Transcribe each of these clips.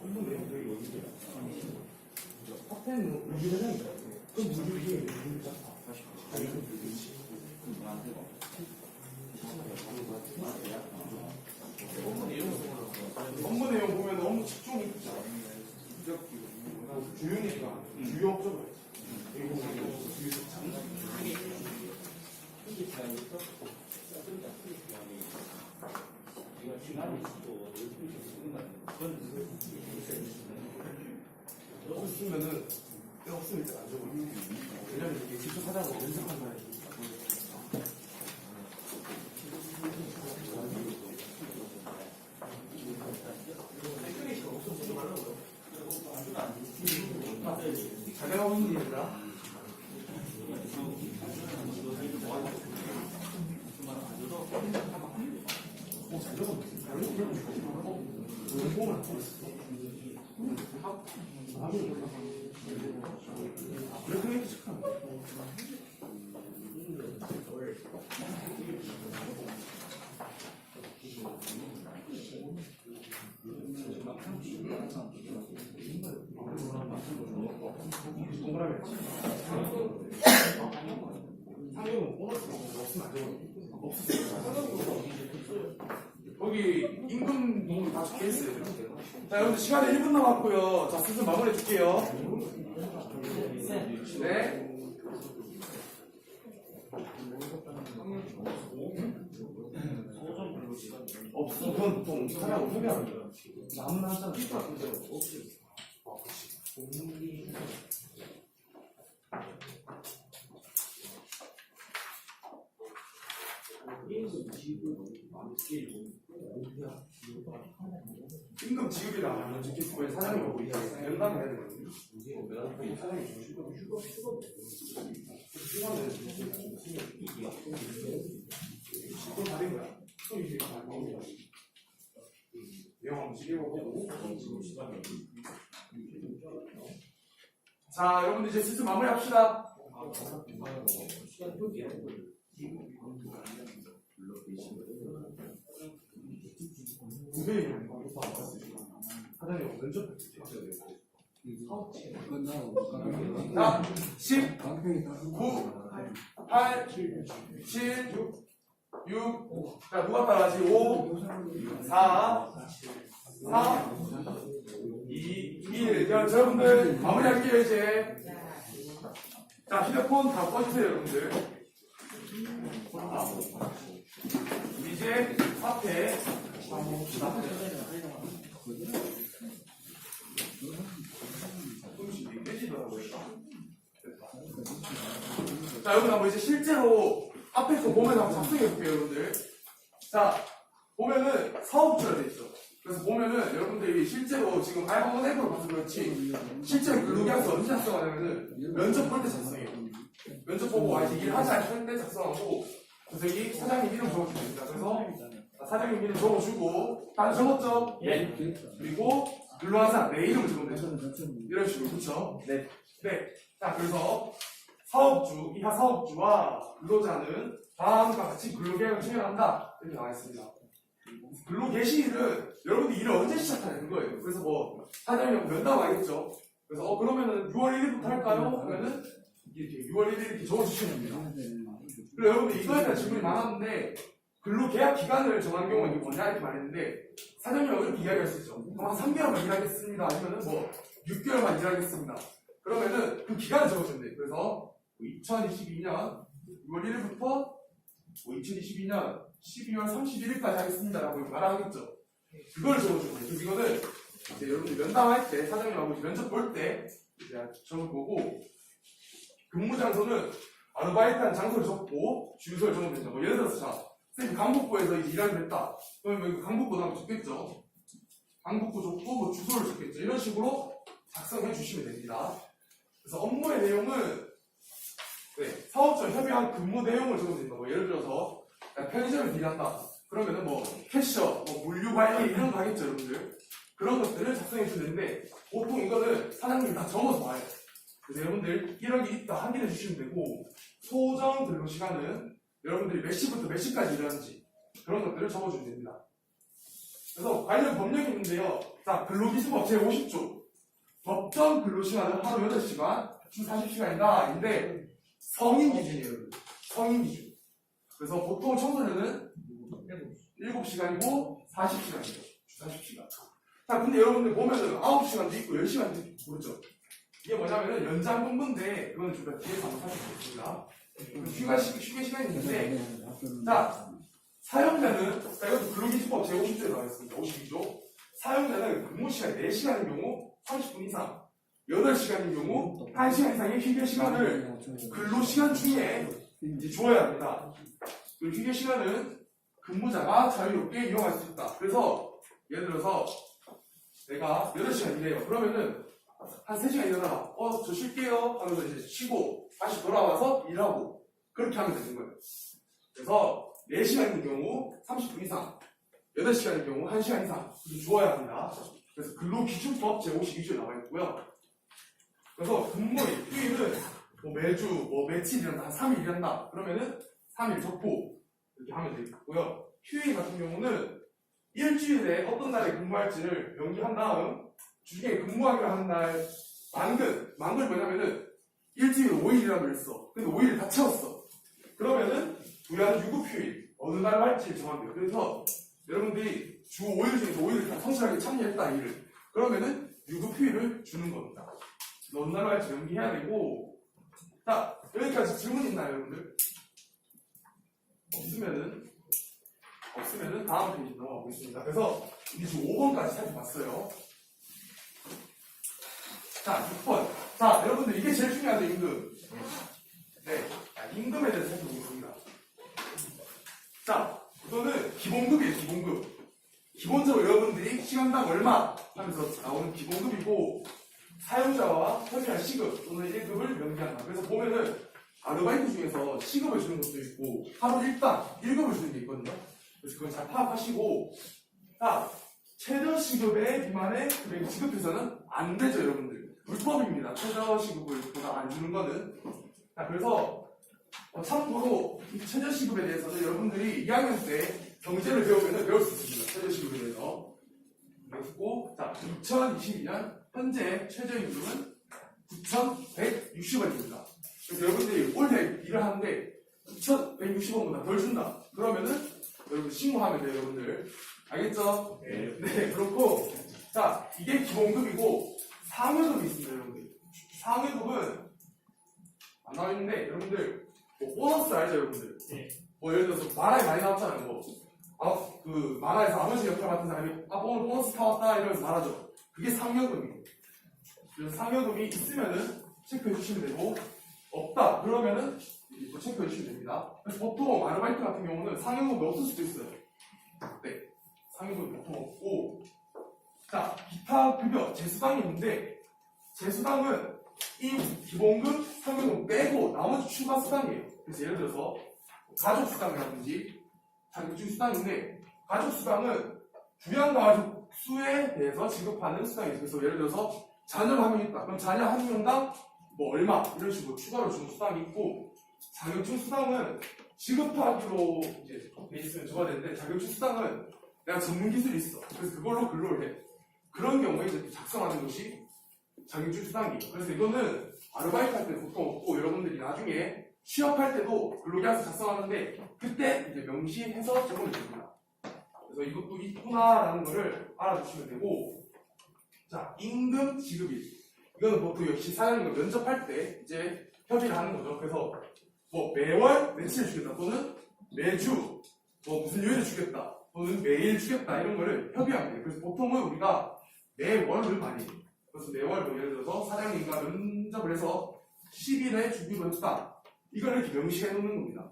업무 내용 여기 어디죠? 파트는 무주회장인가? 그 무주기에 무주자. 아니 그 무주지. 업무 내용 보면 업무 집중이 있잖아. 주요니까 주요 업적을 이거 없으면은 뼈 없으면 일단 안 적어. 왜냐면 이게 직접 하다가 연습한 거야. 자네가 무슨 일이다? 어. 어, 상경은 보너스 없으면 안 되거든 없었어 거 기 임금 동물 다 적혀 있어요. 자 여러분들 시간이 1분 남았고요. 자 슬슬 마무리해 줄게요. 네. 없어 그건 보통 사람하고 소개하는 거야 아무나 하잖아 필요 같은데 없지 아 그치 임금 지급이랑 사장이 오고 이제 연락을 해야 되거든요. 사장이 그건 다른 거야 또 이제 다른 거야 한번 지켜보고 자 여러분들 이제 슬슬 마무리 합시다 두배 사장님 면접 자 10, 9, 8, 7, 6, 6, 자, 누가 따라하지? 5, 4, 3, 2, 1. 자, 여러분들, 마무리 할게요, 이제. 자, 휴대폰 다 꺼주세요, 여러분들. 자, 이제 앞에 자, 여러분 한번 이제 실제로 앞에서 보면 한번 작성해 볼게요, 여러분들. 자, 보면은 사업주라 돼 있어. 그래서 보면은 여러분들이 실제로 지금 알바몬 앱으로 봐서 그렇지 실제로 근로계약서 언제 작성하냐면은 면접 볼 때 작성해요. 면접 보고 아, 이제 일하지 않을 때 작성하고 그래서 이 사장님 이름 적어주면 됩니다. 그래서 사장님 이름 적어주고 다들 적었죠? 예. 그리고 근로하사 내 이름 적으면 되죠. 이런 식으로 그렇죠? 네. 네. 자 그래서 사업주 이하 사업주와 근로자는 다음과 같이 근로계약을 체결한다 이렇게 나와 있습니다. 근로개시일은 여러분이 일을 언제 시작하는 거예요. 그래서 뭐 사장님하고 면담 하겠죠. 그래서 어 그러면은 6월 1일부터 할까요? 하면은 이렇게 6월 1일 이렇게 적어주시면 됩니다. 그리고 여러분들 이거에 대한 질문이 많았는데 근로 계약 기간을 정하는 경우는 뭐냐 이렇게 말했는데 사장님하고 이렇게 이야기할 수 있죠. 그럼 한 3개월만 일하겠습니다. 아니면은 뭐 6개월만 일하겠습니다. 그러면은 그 기간을 적어주면 돼요. 그래서 2022년 6월 1일부터 2022년 12월 31일까지 하겠습니다라고 말하겠죠. 그걸 적어주면 돼요. 그래서 이거는 이제 여러분들 면담할 때 이제 면접 볼 때 이제 적어보고 근무 장소는 아르바이트한 장소를 적고 주소를 적으면 되죠. 뭐 예를 들어서 자, 선생님 강북구에서 이제 일하게 됐다. 그러면 여기 강북구 나면 적겠죠. 강북구 적고 뭐 주소를 적겠죠. 이런 식으로 작성해 주시면 됩니다. 그래서 업무의 내용은 네, 사업자 협의한 근무 내용을 적으면 됩니다. 뭐 예를 들어서 야, 편의점을 일한다. 그러면은 뭐 캐셔, 뭐 물류 관리 이런 거 하겠죠, 여러분들. 그런 것들을 작성해 주면 되는데 보통 이거는 사장님이 다 적어서 와요. 그래서 여러분들 이런 게 있다 확인해 주시면 되고 소정 근로 시간은 여러분들이 몇 시부터 몇 시까지 일하는지 그런 것들을 적어주면 됩니다. 그래서 관련 법령이 있는데요. 자, 근로기준법 제50조. 법정 근로시간은 하루 8시간, 주 40시간이다. 인데, 성인 기준이에요. 성인 기준. 그래서 보통 청소년은 7시간이고 40시간이에요. 주 40시간. 자, 근데 여러분들 보면은 9시간도 있고 10시간도 있고, 그렇죠? 이게 뭐냐면은 연장 근무인데, 그거는 좀 뒤에서 한번 살펴보겠습니다. 휴가 시, 휴게 시간이 있는데, 자, 사용자는, 자, 이것도 근로기준법 제50조에 나와 있습니다. 52조. 사용자는 근무 시간 4시간인 경우 30분 이상, 8시간인 경우 1시간 이상의 휴게 시간을 근로시간 중에 이제 주어야 합니다. 그 휴게 시간은 근무자가 자유롭게 이용할 수 있다. 그래서 예를 들어서 내가 8시간 일해요. 그러면은 한 3시간 일하다가 어, 저 쉴게요 하면서 이제 쉬고 다시 돌아와서 일하고 그렇게 하면 되는 거예요. 그래서 4시간인 경우 30분 이상, 8시간인 경우 1시간 이상 주어야 합니다. 그래서 근로기준법 제52조에 나와 있고요. 그래서 근무일, 휴일은 뭐 매주, 뭐 며칠 일한다, 한 3일 일한다. 그러면은 3일 적고 이렇게 하면 되겠고요. 휴일 같은 경우는 일주일에 어떤 날에 근무할지를 명기한 다음 주중에 근무하기로 하는 날 만근, 만근이 뭐냐면은 일주일에 5일이라고 했어. 근데 5일을 다 채웠어. 그러면은 부양 유급휴일 어느 날 할지 돼요. 그래서 여러분들이 주 5일 중에서 5일을 다 성실하게 참여했다 일을 그러면은 유급휴일을 주는 겁니다. 어느 날 할지 명기해야 되고 자 여기까지 질문 있나요 여러분들? 없으면은 없으면은 다음 페이지 넘어가보겠습니다. 그래서 우리 지금 5번까지 살펴봤어요. 자 6번 자 여러분들 이게 제일 중요하죠 임금 네 자, 임금에 대해서 살펴보겠습니다. 자, 이거는 기본급이에요, 기본급. 기본적으로 여러분들이 시간당 얼마 하면서 나오는 기본급이고, 사용자와 협의한 시급 또는 1급을 명기한다. 그래서 보면은 아르바이트 중에서 시급을 주는 것도 있고, 하루 일당 1급을 주는 게 있거든요. 그래서 그건 잘 파악하시고, 자, 최저 시급의 미만의 금액을 지급해서는 안 되죠, 여러분들. 불법입니다. 최저 시급을 보다 안 주는 거는. 자, 그래서 어, 참고로 이 최저시급에 대해서는 여러분들이 2학년 때 경제를 배우면 배울 수 있습니다. 최저시급에 대해서. 그리고 자, 2022년 현재 최저임금은 9,160원입니다. 그래서 여러분들이 올해 일을 하는데 9,160원보다 덜 준다. 그러면은 여러분 신고하면 돼요, 여러분들. 알겠죠? 네. 네, 그렇고 자, 이게 기본급이고 상여급이 있습니다, 여러분들. 상여급은 안 나와 있는데 여러분들 뭐 보너스 알죠 여러분들? 네. 뭐 예를 들어서 만화에 많이 나왔잖아요 뭐. 아, 그 만화에서 아버지 역할 맡은 사람이 아 오늘 보너스 타왔다 이러면서 말하죠 그게 상여금이에요 그래서 상여금이 있으면은 체크해 주시면 되고 없다 그러면은 이제 또 체크해 주시면 됩니다 보통 아르바이트 같은 경우는 상여금이 없을 수도 있어요 네 상여금이 보통 없고 자 기타 급여 재수당이 있는데 재수당은 이 기본급 상여금 빼고 나머지 추가 수당이에요. 그래서 예를 들어서 가족 수당이라든지 자격증 수당인데 가족 수당은 부양 가족 수에 대해서 지급하는 수당이죠. 그래서 예를 들어서 자녀가 한명 있다. 그럼 자녀 한 명당 뭐 얼마 이런 식으로 추가로 주는 수당이 있고 자격증 수당은 지급하기로 이제 베이스는 줘야 되는데 자격증 수당은 내가 전문 기술이 있어. 그래서 그걸로 근로를 해. 그런 경우에 이제 작성하는 것이 자격증 수당이에요. 그래서 이거는 아르바이트 할 때 보통 없고 여러분들이 나중에 취업할 때도 근로계약서 작성하는데 그때 이제 명시해서 적으면 됩니다. 그래서 이것도 있구나라는 거를 알아두시면 되고 자 임금 지급일 이거는 보통 역시 사장님과 면접할 때 이제 협의를 하는 거죠. 그래서 뭐 매월 며칠 주겠다 또는 매주 뭐 무슨 요일에 주겠다 또는 매일 주겠다 이런 거를 돼요. 그래서 보통은 우리가 매월을 많이 해요. 그래서 매월 뭐 예를 들어서 사장님과 면접을 해서 10일에 주기로 했다. 이걸 이렇게 명시해 놓는 겁니다.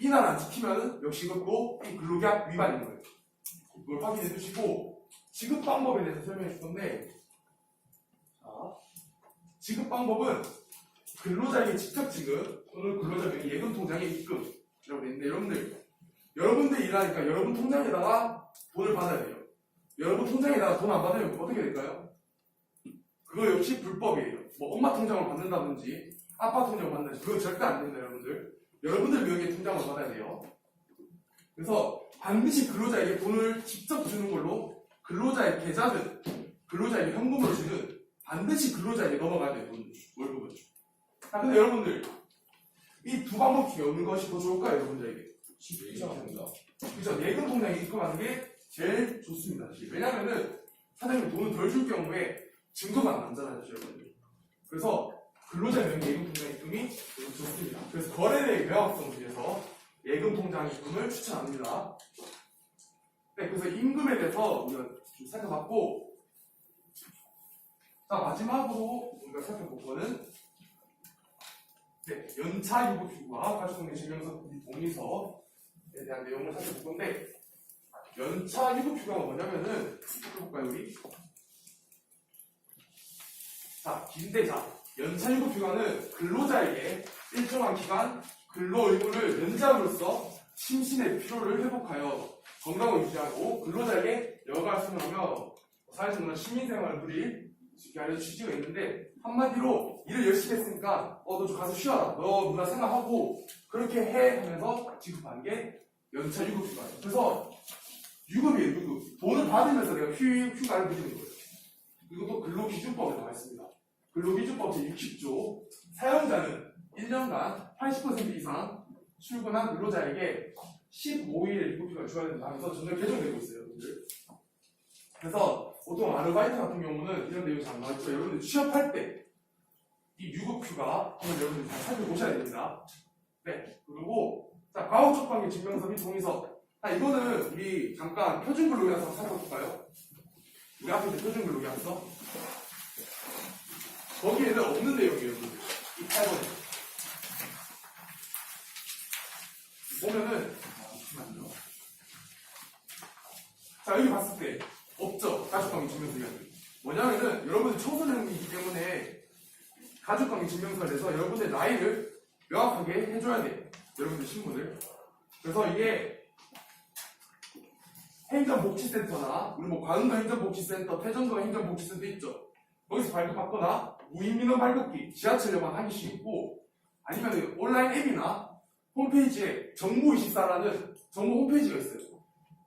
이날 안 지키면은 역시 이것도 이 근로계약 위반인 거예요. 이걸 확인해 주시고 지급 방법에 대해서 설명해 줄 건데 자, 지급 방법은 근로자에게 직접 지급 또는 근로자에게 예금 통장에 입금이라고 되어 있는데 여러분들 여러분들 일하니까 여러분 통장에다가 돈을 받아야 돼요. 여러분 통장에다가 돈 안 받으면 어떻게 될까요? 그거 역시 불법이에요. 뭐 엄마 통장을 받는다든지 아빠 통장을 받는다든지 그거 절대 안 된다 여러분들. 여러분들 명의의 통장을 받아야 돼요. 그래서 반드시 근로자에게 돈을 직접 주는 걸로 근로자의 계좌는 근로자에게 현금으로 주는 반드시 근로자에게 넘어가야 돼요. 돈, 월급은. 자, 근데 여러분들 이 두 방법 중에 어느 것이 더 좋을까요, 여러분들에게? 그죠? 예금 통장에 입금하는 게 제일 좋습니다. 왜냐면은 사장님 돈을 덜 줄 경우에 증거가 안 남잖아요, 여러분들. 그래서 근로자 명의 예금 통장 입금이 좋습니다. 그래서 거래의 명확성을 위해서 예금 통장 입금을 추천합니다. 네, 그래서 임금에 대해서 우리가 좀 살펴봤고, 자 마지막으로 우리가 살펴볼 거는 네, 연차 유급휴가 가족관계 증명서 동의서에 대한 내용을 살펴볼 건데 연차 유급휴가가 뭐냐면은 해볼까요 우리? 자 김대자 연차 유급휴가는 근로자에게 일정한 기간 근로 의무를 연장으로써 심신의 피로를 회복하여 건강을 유지하고 근로자에게 여가 수행하며 사회적으로 시민생활을 누릴 수 있게 하려는 취지가 있는데 한마디로 일을 열심히 했으니까 어 너 좀 가서 쉬어라. 너 누나 생각하고 그렇게 해 하면서 지급하는 게 연차 유급휴가예요. 그래서 유급이에요 유급. 돈을 받으면서 내가 휴, 휴가를 드리는 거예요. 이것도 근로기준법에 나와 있습니다. 근로기준법 제60조 사용자는 1년간 80% 이상 출근한 근로자에게 15일의 유급휴가를 줘야 된다. 하면서 전혀 개정되고 있어요 여러분들. 그래서 보통 아르바이트 같은 경우는 이런 내용이 잘 나와있죠 여러분들 취업할 때 이 유급휴가 한번 여러분들 잘 살펴보셔야 됩니다. 네 그리고 자 가업적관계 증명서 및 동의서 자 이거는 우리 잠깐 표준 근로계약서 살펴볼까요? 우리 앞에 있는 표준 근로계약서? 거기에는 없는 내용이에요 여러분들 이 8번에 보면은 아, 잠시만요. 자 여기 봤을 때 없죠? 가족관계 증명서 이야기 뭐냐면은 여러분들 청소년이기 때문에 가족관계 증명서를 내서 여러분의 나이를 명확하게 해줘야 돼 여러분들 신분을. 그래서 이게 행정복지센터나 우리 뭐 관운도 행정복지센터, 태전도 행정복지센터 있죠 거기서 발급받거나 무인민원 발급기 지하철역만 하기 쉽고 아니면 온라인 앱이나 홈페이지에 정부24라는 정부 홈페이지가 있어요.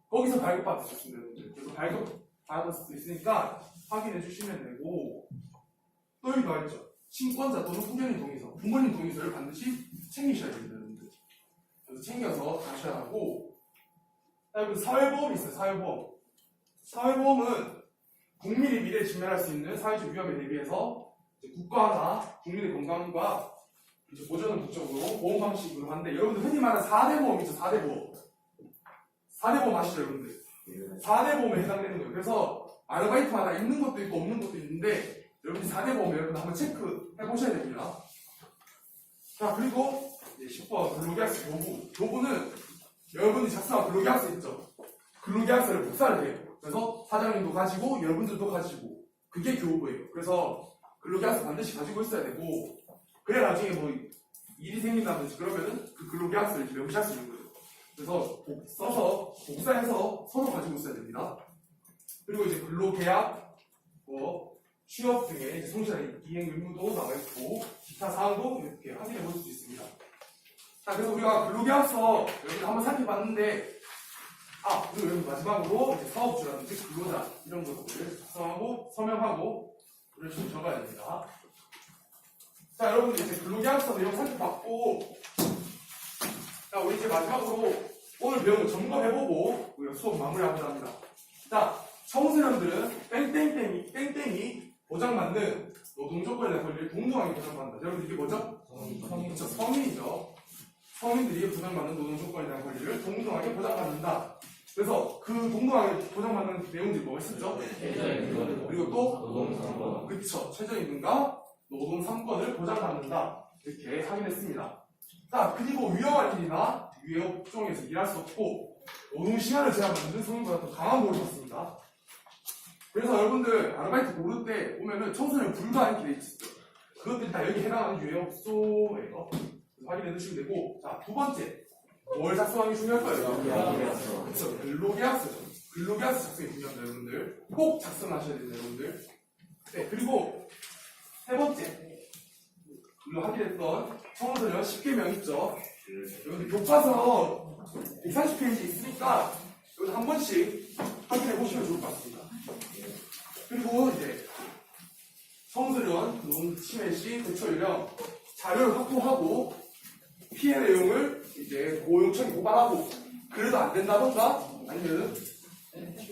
거기서 발급받을 수 있습니다. 그래서 발급 받을 수 있으니까 확인해 주시면 되고 또 여기 나와 있죠. 친권자 또는 후견인 동의서, 부모님 동의서를 반드시 챙기셔야 됩니다. 여러분들. 그래서 챙겨서 가셔야 하고 자, 여기 사회보험이 있어요. 사회보험. 사회보험은 국민의 미래에 직면할 수 있는 사회적 위험에 대비해서 국가나 국민의 건강과 이제 보전을 목적으로 보험 방식으로 하는데 여러분들 흔히 말하는 4대 보험 있죠 4대 보험. 4대 보험 아시죠 여러분들? 4대 보험에 해당되는 거예요. 그래서 아르바이트마다 있는 것도 있고 없는 것도 있는데 여러분들 4대 보험 여러분 한번 체크해 보셔야 됩니다. 자 그리고 이제 10번 근로계약서 교부. 교부는 여러분이 작성한 근로계약서 있죠 근로계약서를 복사를 해요 그래서 사장님도 가지고 여러분들도 가지고 그게 교부예요 그래서 근로계약서 반드시 가지고 있어야 되고 그래 나중에 뭐 일이 생긴다든지 그러면은 그 근로계약서를 명시할 수 있는 거예요. 그래서 복- 써서 복사해서 서로 가지고 있어야 됩니다. 그리고 이제 근로계약, 뭐 취업 등의 성실한 이행 의무도 나와 있고 기타 사항도 이렇게 확인해 볼 수 있습니다. 자 그래서 우리가 근로계약서 여기 한번 살펴봤는데 아 그리고 여기 마지막으로 이제 사업주라든지 근로자 이런 것들을 작성하고 서명하고 이런 식으로 적어야 됩니다. 자, 여러분들 이제 근로계약서 내용 살펴봤고, 자, 우리 이제 마지막으로 오늘 배운 거 점검해보고 우리가 수업 마무리하고자 합니다. 자, 청소년들은 땡땡땡이, 땡땡이 보장받는 노동조건에 대한 권리를 동등하게 보장받는다. 여러분 이게 뭐죠? 그렇죠. 성인이죠. 성인들이 보장받는 노동 조건에 대한 권리를 동등하게 보장받는다. 그래서 그 동등하게 보장받는 내용들이 뭐가 있었죠? 그리고 또 그쵸. 최저임금과 노동 3권을 보장받는다. 이렇게 확인했습니다. 자, 그리고 위험한 일이나 위해 업종에서 일할 수 없고 노동 시간을 제한받는 성인보다 더 강한 보호를 받습니다. 그래서 여러분들 아르바이트 고를 때 보면은 청소년 불가한 길에 있어요. 그것들이 다 여기 해당하는 유해 업소예요. 확인해 두시면 되고 자, 두 번째 뭘 작성하는 게 중요할 거예요? 그쵸, 근로계약서죠. 근로계약서 작성이 중요합니다, 여러분들. 꼭 작성하셔야 됩니다, 여러분들. 네, 그리고 세 번째, 우리가 확인했던 청소년 10개명 있죠? 여기 교과서 130페이지 있으니까 여기 한 번씩 확인해 보시면 좋을 것 같습니다. 그리고 이제 청소년, 동, 치매 시 대처 유령 자료를 확보하고 피해 내용을 이제 고용청에 고발하고 그래도 안 된다던가 아니면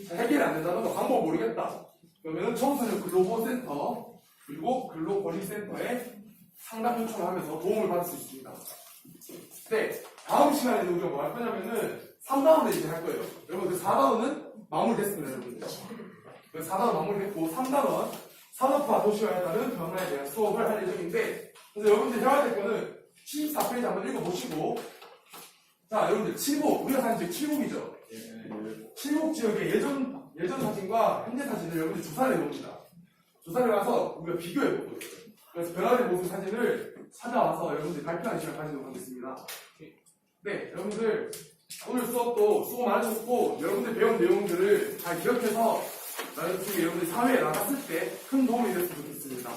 해결이 안 된다던가 방법 모르겠다 그러면 청소년 글로벌센터 그리고 근로권익센터에 상담 요청을 하면서 도움을 받을 수 있습니다. 네, 다음 시간에는 우리가 뭐 할 거냐면은 3단원을 이제 할 거예요. 여러분 그 4단원은 마무리됐습니다, 여러분들. 그 4단원 마무리됐고 3단원 산업화 도시화에 따른 변화에 대한 수업을 할 예정인데 그래서 여러분들 해야 될 거는 74페이지 한번 읽어보시고. 자 여러분들 칠곡 우리가 사는 지역 칠곡이죠. 칠곡 지역의 예전 예전 사진과 현재 사진을 여러분들 조사를 해봅니다. 조사를 가서 우리가 비교해 보고 있어요. 그래서 변화된 모습 사진을 찾아와서 여러분들 발표하는 시간 가지도록 하겠습니다. 네 여러분들 오늘 수업도 수고 많으셨고 여러분들 배운 내용들을 잘 기억해서 나중에 여러분들 사회에 나갔을 때 큰 도움이 됐으면 좋겠습니다.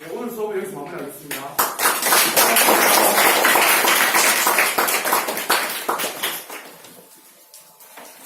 네, 오늘 수업은 여기서 마무리하겠습니다